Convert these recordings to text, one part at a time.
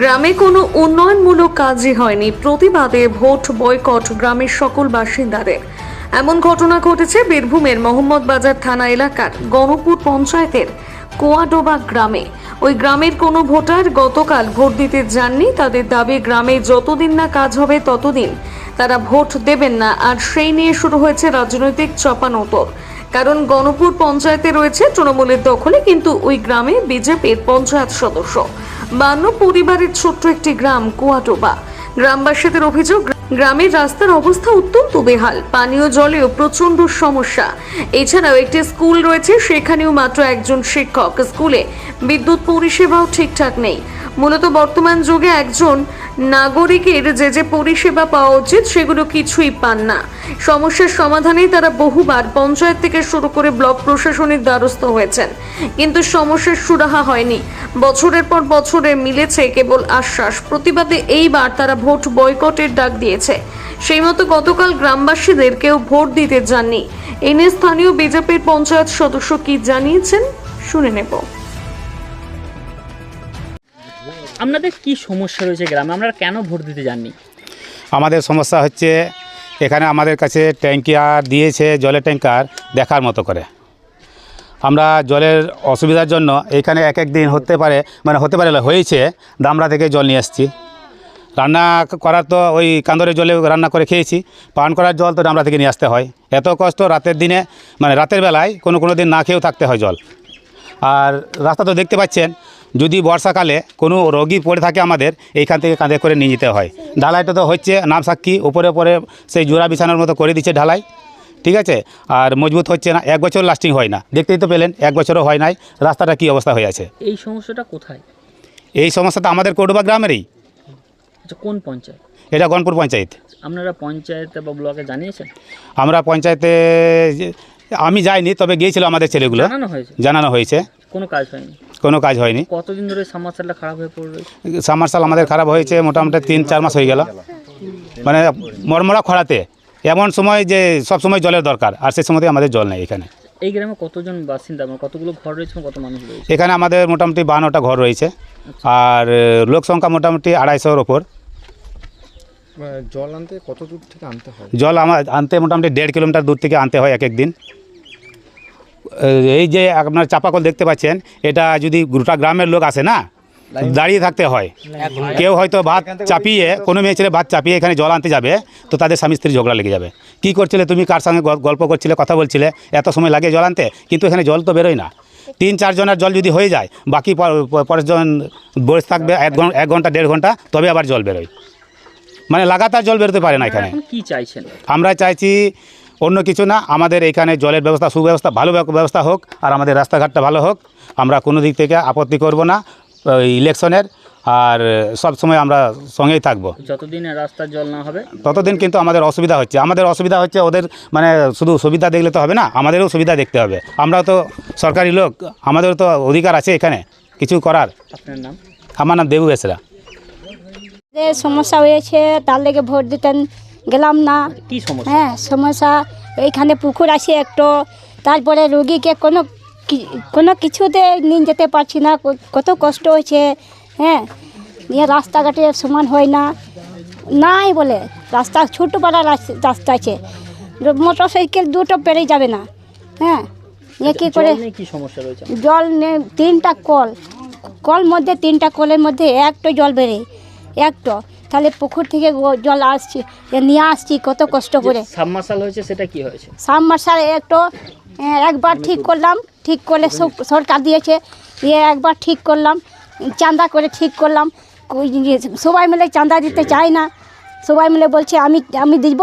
গ্রামে কোনো উন্নয়নমূলক কাজই হয়নি। প্রতিবাদে ভোট বয়কট গ্রামের সকল বাসিন্দাদের। এমন ঘটনা ঘটেছে বীরভূমের মোহাম্মদ বাজার থানা এলাকার গণপুর পঞ্চায়েতের কোয়াডোবা গ্রামে। ওই গ্রামের কোনো ভোটার গতকাল ভোট দিতে যাননি। তাদের দাবি, গ্রামে যতদিন না কাজ হবে ততদিন তারা ভোট দেবেন না। আর সেই নিয়ে শুরু হয়েছে রাজনৈতিক চাপানোতর। কারণ গণপুর পঞ্চায়েতে রয়েছে তৃণমূলের দখলে, কিন্তু ওই গ্রামে বিজেপির পঞ্চায়েত সদস্য। বান্ন পরিবারের ছোট্ট একটি গ্রাম, কুয়াটোবা। গ্রামবাসীদের অভিযোগ, গ্রামের রাস্তার অবস্থা অত্যন্ত বেহাল। পানীয় জলেও প্রচণ্ড সমস্যা। এছাড়াও একটি স্কুল রয়েছে, সেখানেও মাত্র একজন শিক্ষক। স্কুলে বিদ্যুৎ পরিষেবাও ঠিকঠাক নেই। মূলত বর্তমান যুগে একজন নাগরিকের যে যে পরিষেবা পাওয়া উচিত, সেগুলো কিছুই পান না। সমস্যার সমাধানে তারা বহুবার পঞ্চায়েত থেকে শুরু করে ব্লক প্রশাসনের দ্বারস্থ হয়েছেন। কিন্তু সমস্যার সুরাহা হয়নি। বছরের পর বছরে মিলেছে কেবল আশ্বাস। প্রতিবাদে এইবার তারা ভোট বয়কটের ডাক দিয়েছে। সেই মতো গতকাল গ্রামবাসীদের কেউ ভোট দিতে যাননি। এই নিয়ে স্থানীয় বিজেপির পঞ্চায়েত সদস্য কি জানিয়েছেন, শুনে নেব। আপনাদের কি সমস্যা রয়েছে গ্রামে? আমরা কেন ভোট দিতে যাননি? আমাদের সমস্যা হচ্ছে, এখানে আমাদের কাছে ট্যাঙ্কার দিয়েছে জলের ট্যাঙ্কার দেখার মতো করে। আমরা জলের অসুবিধার জন্য এখানে এক এক দিন হতে পারে মানে হতে পারে হয়েছে দামরা থেকে জল নিয়ে আসছি রান্না করার তো ওই কান্দরের জলে রান্না করে খেয়েছি, পান করার জল তো ডামরা থেকে নিয়ে আসতে হয়। এত কষ্ট রাতের দিনে মানে রাতের বেলায় কোনো কোনো দিন না খেয়েও থাকতে হয় জল। আর রাস্তা তো দেখতে পাচ্ছেন যদি বর্ষাকালে কোনো রোগী পড়ে থাকে আমাদের এইখান থেকে কাঁধে করে নিয়ে যেতে হয়। ঢালাইটা তো হচ্ছে নাম সাক্ষী উপরে উপরে সেই জোড়া বিছানোর মতো করে দিচ্ছে ঢালাই। ঠিক আছে? আর মজবুত হচ্ছে না এক বছর লাস্টিং হয় না। দেখতেই তো পেলেন এক বছরও হয় নাই। রাস্তাটা কী অবস্থা হয়ে আছে? এই সমস্যাটা কোথায়? এই সমস্যাটা আমাদের কোটবা গ্রামেরই। আচ্ছা কোন পঞ্চায়েত? এটা গনপুর পঞ্চায়েত। আপনারা পঞ্চায়েতে বা ব্লকে জানিয়েছেন? আমরা পঞ্চায়েতে আমি যাইনি তবে গিয়েছিল আমাদের ছেলেগুলো। জানানো হয়েছে? জানানো হয়েছে। কোনো কাজ হয়নি? কোনো কাজ হয়নি। কতদিন ধরে সাবমার্সালটা খারাপ হয়ে পড়ে সামারসাল আমাদের খারাপ হয়েছে মোটামুটি তিন চার মাস হয়ে গেল। মানে মরমরা খরাতে। এমন সময় যে সব সময় জলের দরকার আর সেই সময়তে আমাদের জল নেই এখানে। এই গ্রামে কতজন বাসিন্দা? মানে কতগুলো ঘর রয়েছে কত মানুষ রয়েছে? এখানে আমাদের মোটামুটি বানোটা ঘর রয়েছে আর আহ, লোক সংখ্যা মোটামুটি আড়াইশোর ওপর। জল আনতে কত দূর থেকে আনতে হয়? জল আমার আনতে মোটামুটি দেড় কিলোমিটার দূর থেকে আনতে হয় এক এক দিন। এই যে আপনার চাপাকল দেখতে পাচ্ছেন এটা যদি গোটা গ্রামের লোক আসে না দাঁড়িয়ে থাকতে হয়। কেউ হয়তো ভাত চাপিয়ে কোনো মেয়ে ছেলে ভাত চাপিয়ে এখানে জল আনতে যাবে তো তাদের স্বামী স্ত্রী ঝগড়া লেগে যাবে। কি করছিলে তুমি? কার সঙ্গে গল- গল্প করছিলে কথা বলছিলে? এত সময় লাগে জল আনতে? কিন্তু এখানে জল তো বেরোয় না। তিন চারজনের জল যদি হয়ে যায় বাকি প- প- বসে থাকবে এক ঘণ্টা এক ঘণ্টা দেড় ঘণ্টা তবে আবার জল বেরোয়। মানে লাগাতার জল বেরোতে পারে না এখানে। এখন কি চাইছেন? আমরা চাইছি অন্য কিছু না আমাদের এখানে জলের ব্যবস্থা সুব্যবস্থা ভালো ব্যবস্থা হোক আর আমাদের রাস্তাঘাটটা ভালো হোক আমরা কোনো দিক থেকে আপত্তি করব না ওই ইলেকশনের আর সব সময় আমরা সঙ্গেই থাকব। যতদিন রাস্তার জল না হবে? ততদিন কিন্তু আমাদের অসুবিধা হচ্ছে। আমাদের অসুবিধা হচ্ছে ওদের মানে শুধু সুবিধা দেখলে তো হবে না আমাদেরও সুবিধা দেখতে হবে। আমরা তো সরকারি লোক আমাদেরও তো অধিকার আছে এখানে কিছু করার। আপনার নাম? আমার নাম দেবু বেসরা। সমস্যা হয়েছে তার লেগে ভোট দিতেন গেলাম না। কি সমস্যা? হ্যাঁ সমস্যা। এইখানে পুকুর আছে একটু। তারপরে রুগীকে কোনো কোনো কিছুতে নিয়ে যেতে পারছি না। কত কষ্ট হয়েছে। হ্যাঁ দিয়ে রাস্তাঘাটে সমান হয় না। নাই বলে। রাস্তা ছোটো পাড়া রাস্তা আছে। মোটর সাইকেল দুটো পেরে যাবে না। হ্যাঁ ইয়ে কী করে জল নিয়ে তিনটা কল। কল মধ্যে তিনটা কলের মধ্যে একটা জল বেরে একটা। তাহলে পুকুর থেকে জল আসছি নিয়ে আসছি কত কষ্ট করে। সাবমার্সাল হয়েছে সেটা কি হয়েছে? মাসার একটু একবার ঠিক করলাম ঠিক করলে সরকার দিয়েছে দিয়ে একবার ঠিক করলাম চাঁদা করে ঠিক করলাম সবাই মিলে চাঁদা দিতে চায় না সবাই মিলে বলছে আমি আমি দিব।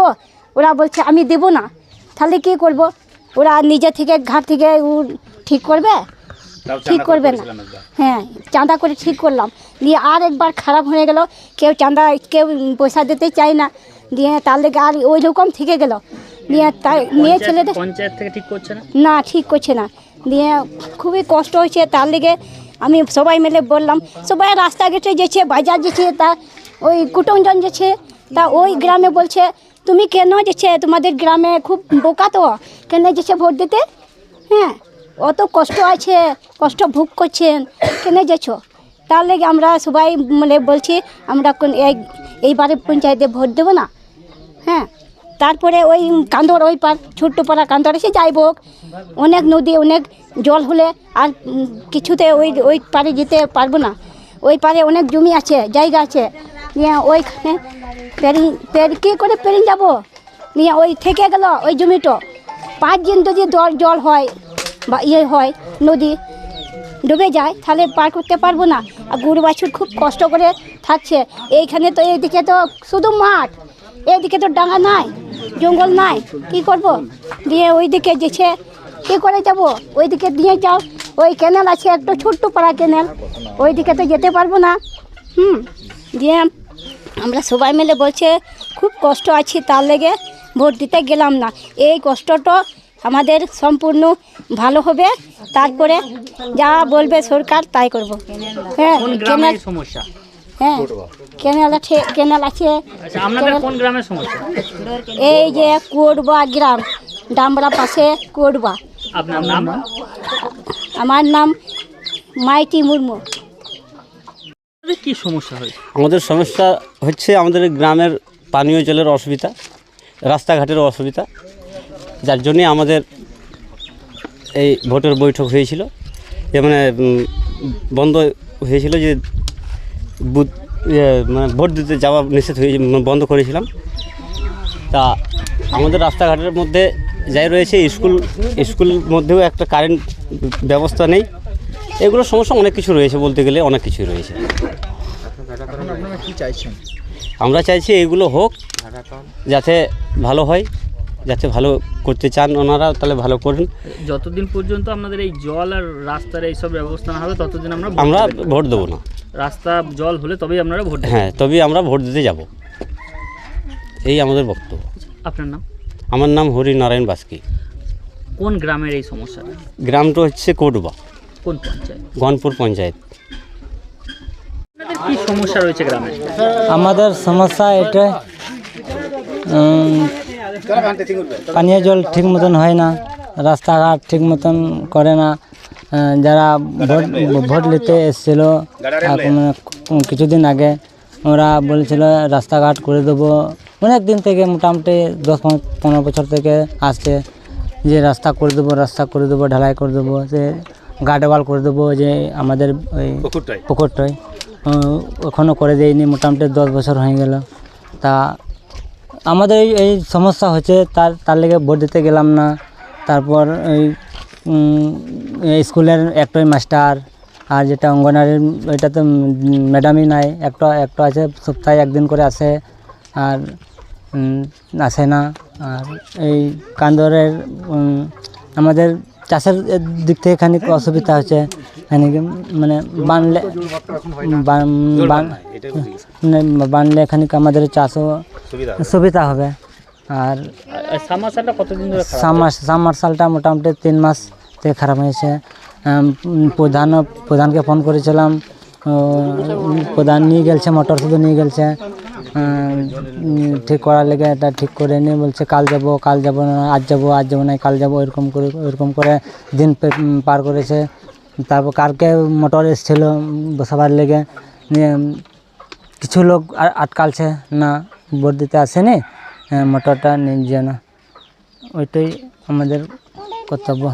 ওরা বলছে আমি দেবো না। তাহলে কী করব? ওরা নিজে থেকে ঘাট থেকে ঠিক করবে? ঠিক করবে না। হ্যাঁ চাঁদা করে ঠিক করলাম। দিয়ে আর একবার খারাপ হয়ে গেল কেউ চাঁদা কেউ পয়সা দিতে চায় না। দিয়ে তার লেগে আর ওই রকম থেকে গেল। দিয়ে তাই মেয়ে ছেলেদের পঞ্চায়েত থেকে ঠিক করছে না? না ঠিক করছে না। দিয়ে খুবই কষ্ট হয়েছে। তার লেগে আমি সবাই মিলে বললাম সবাই রাস্তাঘাটে যেছে বাজার যেছে তা ওই কুটুমজন যেছে তা ওই গ্রামে বলছে তুমি কেন যেছে? তোমাদের গ্রামে খুব বোকা তো। কেন যেছে ভোট দিতে? হ্যাঁ অত কষ্ট আছে, কষ্ট ভোগ করছেন, কেন যেছো তার লেগে আমরা সবাই মানে বলছি, আমরা কোন এই- এইবারে পঞ্চায়েতে ভোট দেবো না। হ্যাঁ তারপরে ওই কান্দর, ওই পার ছোট্ট পাড়া কান্দর এসে যাইব অনেক নদী, অনেক জল হলে আর কিছুতে ওই ওই পারে যেতে পারব না। ওই পারে অনেক জমি আছে, জায়গা আছে। নিয়ে ওইখানে পেরিং, পের, কী করে পেরিং যাব? নিয়ে ওই থেকে গেল ওই জমিটা। পাঁচ দিন যদি জল হয় বা ইয়ে হয়, নদী ডুবে যায়, তাহলে পার করতে পারব না। আর গরু বাছুর খুব কষ্ট করে থাকছে। এইখানে তো এইদিকে তো শুধু মাঠ, এইদিকে তো ডাঙা নাই, জঙ্গল নাই। কি করব? দিয়ে ওইদিকে যেছে কী করে যাব? ওইদিকে দিয়ে যাও, ওই ক্যানেল আছে, একটা ছোট্ট পাড়া ক্যানেল ওইদিকে তো যেতে পারব না। হুম, দিয়ে আমরা সবাই মিলে বলছে, খুব কষ্ট আছি, তার লেগে ভোট দিতে গেলাম না। এই কষ্টটা আমাদের সম্পূর্ণ ভালো হবে। তারপরে যা বলবে সরকার তাই করব। হ্যাঁ কোন কেনাল সমস্যা? হ্যাঁ কেনাল আছে কেনাল আছে। আচ্ছা আপনাদের কোন গ্রামের সমস্যা? এই যে কোটবা গ্রাম ডামরা পাশে কোটবা। নাম? আমার নাম মাইতি মুর্মু। কি সমস্যা হয়েছে? আমাদের সমস্যা হচ্ছে আমাদের গ্রামের পানীয় জলের অসুবিধা রাস্তাঘাটের অসুবিধা। যার জন্যে আমাদের এই ভোটের বৈঠক হয়েছিল। যে মানে বন্ধ হয়েছিল যে বুথ মানে ভোট দিতে যাওয়া নিষেধ হয়ে বন্ধ করেছিলাম। তা আমাদের রাস্তাঘাটের মধ্যে যাই রয়েছে স্কুল স্কুল মধ্যেও একটা কারেন্ট ব্যবস্থা নেই। এগুলো সমস্যা অনেক কিছু রয়েছে বলতে গেলে অনেক কিছুই রয়েছে। আমরা চাইছি এগুলো হোক যাতে ভালো হয়। যাতে ভালো করতে চান ওনারা তাহলে ভালো করুন। যতদিন পর্যন্ত আপনাদের এই জল আর রাস্তার এইসব ব্যবস্থা না হবে ততদিন আমরা আমরা ভোট দেবো না। রাস্তা জল হলে তবেই আপনারা ভোট হ্যাঁ তবেই আমরা ভোট দিতে যাব। এই আমাদের বক্তব্য। আপনার নাম? আমার নাম হরিনারায়ণ বাস্কি। কোন গ্রামের এই সমস্যা? গ্রামটা হচ্ছে কোটবা। কোন পঞ্চায়েত? গনপুর পঞ্চায়েত। আপনাদের কি সমস্যা রয়েছে গ্রামে? আমাদের সমস্যা এটা পানীয় জল ঠিক মতন হয় না রাস্তাঘাট ঠিক মতন করে না। যারা ভোট ভোট নিতে এসেছিল কিছুদিন আগে ওরা বলেছিল রাস্তাঘাট করে দেবো। অনেক দিন থেকে মোটামুটি দশ পনেরো- পনেরো বছর থেকে আসছে যে রাস্তা করে দেবো রাস্তা করে দেবো ঢালাই করে দেবো। যে গার্ডওয়াল করে দেবো যে আমাদের ওই পুকুরটাই। এখনও করে দেয়নি মোটামুটি দশ বছর হয়ে গেল। তা আমাদের এই এই সমস্যা হচ্ছে তার তার লেগে ভোট দিতে গেলাম না। তারপর এই স্কুলের একটাই মাস্টার, আর যেটা অঙ্গনারীর ওইটা তো ম্যাডামই নাই, একটা একটা আছে, সপ্তাহে একদিন করে আসে, আর আসে না। আর এই কান্দরের আমাদের চাষের দিক থেকে খানিক অসুবিধা হচ্ছে। মানে বানলে বান- বান- মানে বানলে খানিক আমাদের চাষও সুবিধা হবে। আর সামাশালটা কতদিন ধরে সামার সামারসালটা মোটামুটি তিন মাস থেকে খারাপ হয়েছে। প্রধান প্রধানকে ফোন করেছিলাম প্রধান নিয়ে গেলছে মোটর শুধু নিয়ে উম, ঠিক করার লেগে এটা ঠিক করে নিয়ে বলছে কাল যাব কাল যাব না আজ যাব আজ যাব না কাল যাব এরকম করে এরকম করে দিন পার করেছে। তারপর কালকে মোটর এসেছিল বসাবার লেগে। কিছু লোক আটকালছে না ভোট দিতে আসেনি হ্যাঁ, মোটরটা নিয়ে না ওইটাই আমাদের কর্তব্য।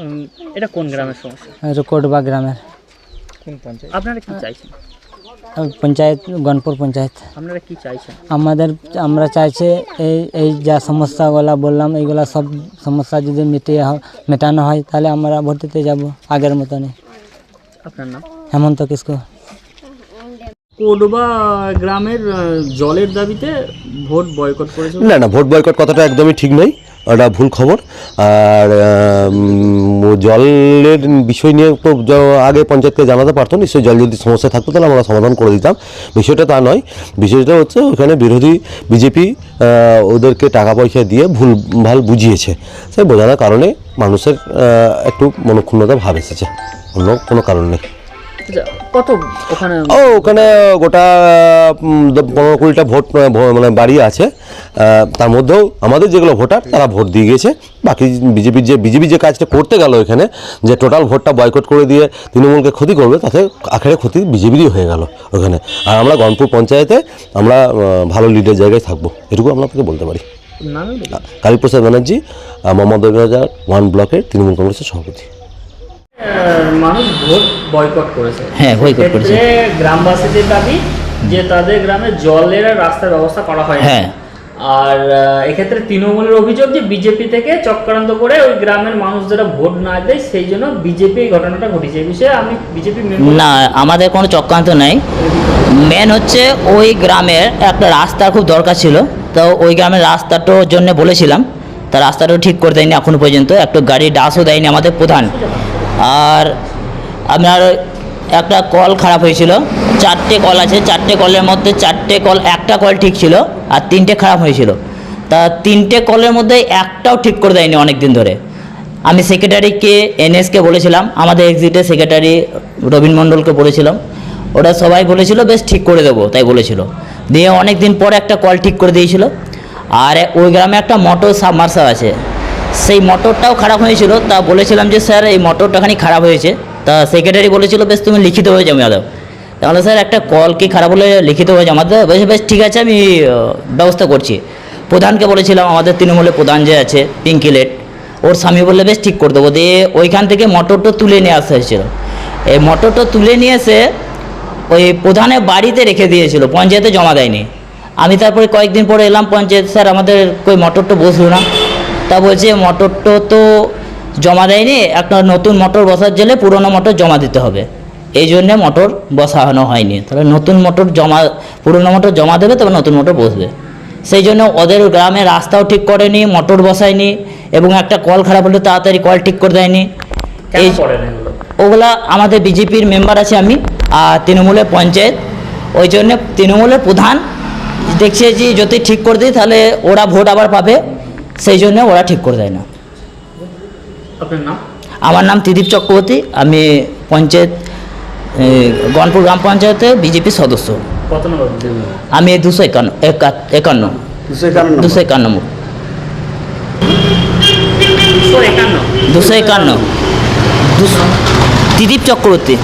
উম, এটা কোন গ্রামের সমস্যা? কোটবা গ্রামের। কোন পঞ্চায়েত? আপনারা কি চাইছেন? পঞ্চায়েত গনপুর পঞ্চায়েত। আপনারা কি চাইছেন? আমাদের আমরা চাইছে এই এই যা সমস্যাগুলো বললাম এইগুলা সব সমস্যা যদি মিটিয়ে হয় মেটানো হয় তাহলে আমরা ভোট দিতে যাব আগের মতনই। আপনার নাম? হেমন্ত কিসকু কোডবা গ্রামের জলের দাবিতে ভোট বয়কট করেছে? না না ভোট বয়কট কথাটা একদমই ঠিক নয় ওটা ভুল খবর। আর জলের বিষয় নিয়ে তো আগে পঞ্চায়েতকে জানাতে পারতো, নিশ্চয়ই জল যদি সমস্যা থাকতো, তাহলে আমরা সমাধান করে দিতাম। বিষয়টা তা নয়। বিষয়টা হচ্ছে ওখানে বিরোধী বিজেপি ওদেরকে টাকা পয়সা দিয়ে ভুল, ভালো বুঝিয়েছে। সে বোঝানোর কারণে মানুষের একটু মনক্ষুণ্ণতা ভাব এসেছে। অন্য কোনো কারণ নেই। কত ওখানে? ও ওখানে গোটা পনেরো কুড়িটা ভোট মানে বাড়ি আছে। তার মধ্যেও আমাদের যেগুলো ভোটার তারা ভোট দিয়ে গিয়েছে। বাকি বিজেপির যে বিজেপি যে কাজটা করতে গেল এখানে যে টোটাল ভোটটা বয়কট করে দিয়ে তৃণমূলকে ক্ষতি করবে তাতে আখেরে ক্ষতি বিজেপিরই হয়ে গেল ওখানে। আর আমরা গনপুর পঞ্চায়েতে আমরা ভালো লিডের জায়গায় থাকব। এটুকু আমরা আপনাকে বলতে পারি। কালীপ্রসাদ ব্যানার্জি মোহাম্মদ ওয়ান ব্লকের তৃণমূল কংগ্রেসের সভাপতি। মানুষ ভোট বয়কট করেছে। হ্যাঁ, boycott করেছে। গ্রামবাসীদের দাবি যে তাদের গ্রামে জলের রাস্তার ব্যবস্থা করা হয় হ্যাঁ। আর এক্ষেত্রে তৃণমূলের অভিযোগ যে বিজেপি থেকে চক্রান্ত করে ওই গ্রামের মানুষ যারা ভোট না দেয় সেই জন্য বিজেপি ঘটনাটা ঘটেছে এই বিষয়ে আমি বিজেপি না আমাদের কোনো চক্রান্ত নাই। মেন হচ্ছে ওই গ্রামের একটা রাস্তা খুব দরকার ছিল। তো ওই গ্রামের রাস্তাটার জন্য বলেছিলাম। তা রাস্তাটাও ঠিক করে দেয়নি এখনও পর্যন্ত। একটা গাড়ি ডাসও দেয়নি আমাদের প্রধান। আর আপনার একটা কল খারাপ হয়েছিল। চারটে কল আছে, চারটে কলের মধ্যে চারটে কল একটা কল ঠিক ছিল আর তিনটে খারাপ হয়েছিল। তা তিনটে কলের মধ্যে একটাও ঠিক করে দেয়নি অনেক দিন ধরে। আমি সেক্রেটারিকে এনএসকে বলেছিলাম, আমাদের এক্সিটের সেক্রেটারি রবীন মণ্ডলকে বলেছিলাম। ওরা সবাই বলেছিল, বেশ ঠিক করে দেবো, তাই বলেছিল। দিয়ে অনেক দিন পরে একটা কল ঠিক করে দিয়েছিল। আর ওই গ্রামে একটা মোটর সাবমার্সাল আছে। সেই মোটরটাও খারাপ হয়েছিল, তা বলেছিলাম যে, স্যার, এই মোটরটা খানি খারাপ হয়েছে। তা সেক্রেটারি বলেছিল, বেশ, তুমি লিখিত হয়ে জমা দাও তাহলে, স্যার, একটা কল কি খারাপ হলে লিখিত হয়ে জমা দেবে বেশ বেশ, ঠিক আছে, আমি ব্যবস্থা করছি। প্রধানকে বলেছিলাম, আমাদের তৃণমূলের প্রধান যে আছে পিঙ্কিলেট ওর স্বামী বললে, বেশ, ঠিক করে দেবো। দিয়ে ওইখান থেকে মোটরটা তুলে নিয়ে আসা হয়েছিল। এই মোটরটা তুলে নিয়ে এসে ওই প্রধানের বাড়িতে রেখে দিয়েছিল, পঞ্চায়েতে জমা দেয়নি। আমি তারপরে কয়েকদিন পরে এলাম, পঞ্চায়েত, স্যার, আমাদের, কই মোটরটা বসল না? তা বলছে মোটরটা তো জমা দেয়নি একটা নতুন মোটর বসার জন্য পুরনো মোটর জমা দিতে হবে। এই জন্যে মোটর বসানো হয়নি। তাহলে নতুন মোটর জমা পুরনো মোটর জমা দেবে তবে নতুন মোটর বসবে। সেই জন্য ওদের গ্রামে রাস্তাও ঠিক করেনি মোটর বসায়নি এবং একটা কল খারাপ হলে তাড়াতাড়ি কল ঠিক করে দেয়নি। এই ওগুলা আমাদের বিজেপির মেম্বার আছে আমি আর তৃণমূলের পঞ্চায়েত। ওই জন্য তৃণমূলের প্রধান দেখছে যে যদি ঠিক করে দিই তাহলে ওরা ভোট আবার পাবে। সেই জন্য ওরা ঠিক করে দেয় না। আপনার নাম? আমার নাম ত্রিদীপ চক্রবর্তী আমি পঞ্চায়েত গনপুর গ্রাম পঞ্চায়েতের বিজেপির সদস্য। কত নম্বর আমি দুশো একান্ন একা- একান্ন। দুশো একান্ন দুশো একান্ন। দুশো একান্ন। দুশো ত্রিদীপ চক্রবর্তী।